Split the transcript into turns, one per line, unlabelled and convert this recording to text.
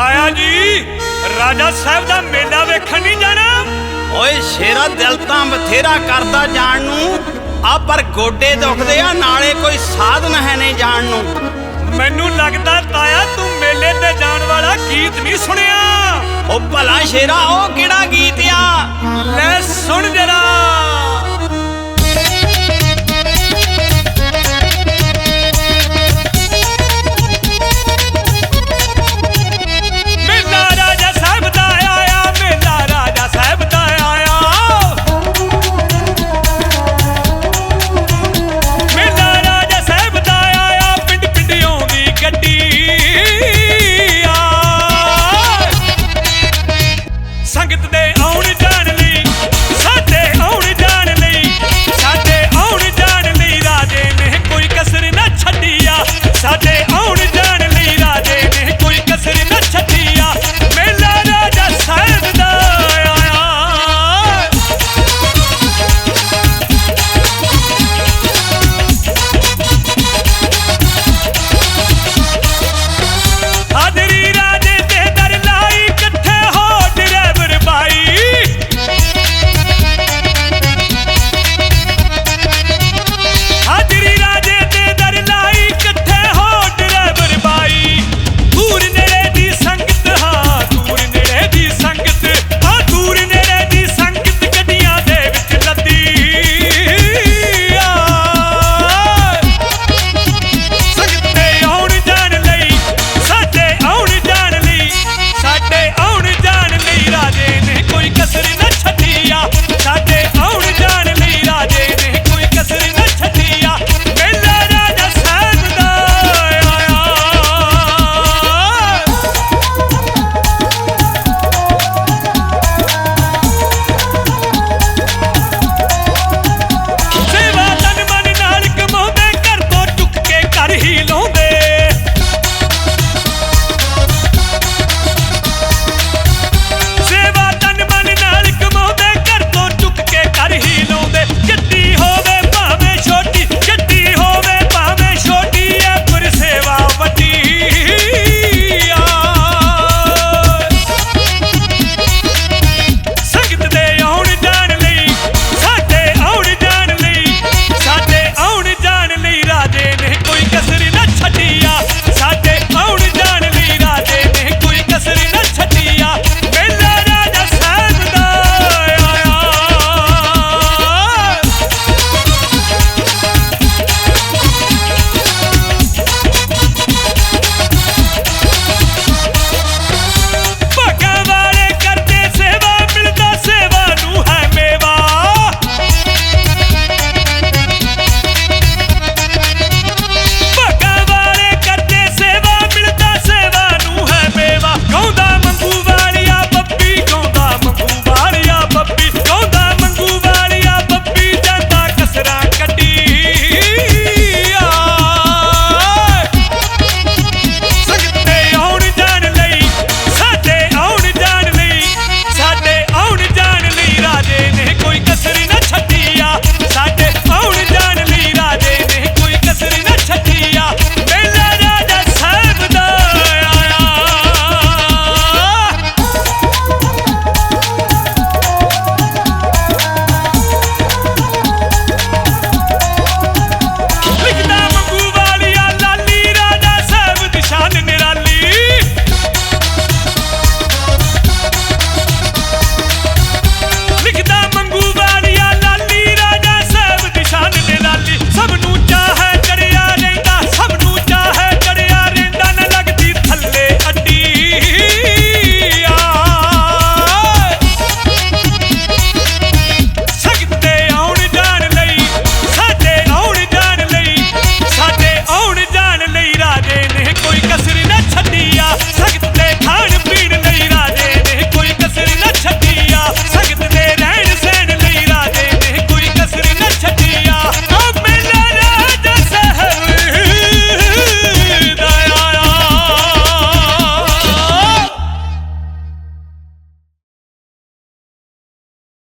ਦਰਬਾਰ ਸਾਹਿਬ ਦਾ ਮੇਲਾ ਵੇਖਣ ਨਹੀਂ ਜਾਣਾ?
ਓਏ ਸ਼ੇਰਾ ਦਿਲ ਤਾਂ ਬਥੇਰਾ ਕਰਦਾ ਜਾਣ ਨੂੰ। ਆ ਪਰ ਗੋਡੇ ਦੁਖਦੇ ਆ ਨਾਲੇ ਕੋਈ ਸਾਧਨ ਹੈ ਨਹੀਂ ਜਾਣ ਨੂੰ।
ਮੈਨੂੰ ਲੱਗਦਾ ਤਾਇਆ ਤੂੰ ਮੇਲੇ ਤੇ ਜਾਣ ਵਾਲਾ ਗੀਤ ਨਹੀਂ ਸੁਣਿਆ।
ਉਹ ਭਲਾ ਸ਼ੇਰਾ ਉਹ